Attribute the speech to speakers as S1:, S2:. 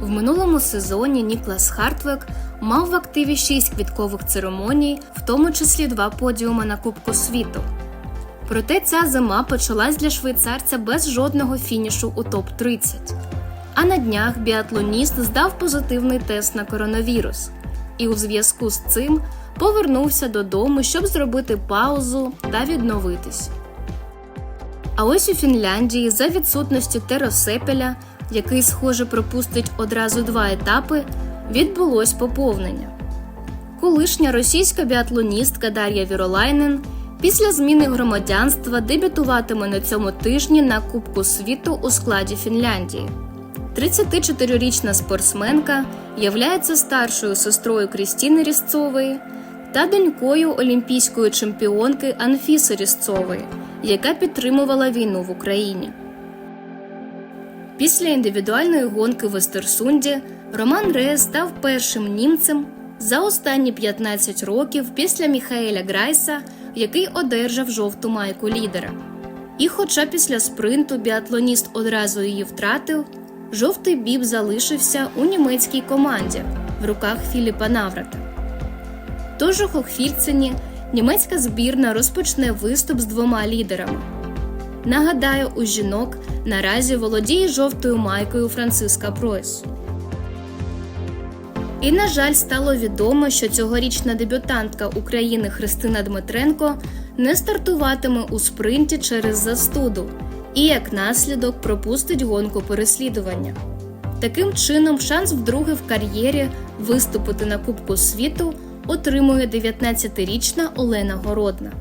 S1: В минулому сезоні Ніклас Хартвек мав в активі 6 квіткових церемоній, в тому числі два подіуми на Кубку світу. Проте ця зима почалась для швейцарця без жодного фінішу у топ-30. А на днях біатлоніст здав позитивний тест на коронавірус і у зв'язку з цим повернувся додому, щоб зробити паузу та відновитись. А ось у Фінляндії за відсутності теросепеля, який, схоже, пропустить одразу два етапи, відбулось поповнення. Колишня російська біатлоністка Дар'я Віролайнен після зміни громадянства дебютуватиме на цьому тижні на Кубку світу у складі Фінляндії. 34-річна спортсменка являється старшою сестрою Крістіни Різцової та донькою олімпійської чемпіонки Анфіси Різцової, яка підтримувала війну в Україні. Після індивідуальної гонки в Естерсунді Роман Реєс став першим німцем за останні 15 років після Міхаеля Грайса, який одержав жовту майку лідера. І хоча після спринту біатлоніст одразу її втратив, жовтий біб залишився у німецькій команді в руках Філіпа Наврата. Тож у Хохфільцині німецька збірна розпочне виступ з двома лідерами. Нагадаю, у жінок наразі володіє жовтою майкою Франциска Пройс. І, на жаль, стало відомо, що цьогорічна дебютантка України Христина Дмитренко не стартуватиме у спринті через застуду і як наслідок пропустить гонку переслідування. Таким чином, шанс вдруге в кар'єрі виступити на Кубку світу отримує 19-річна Олена Городна.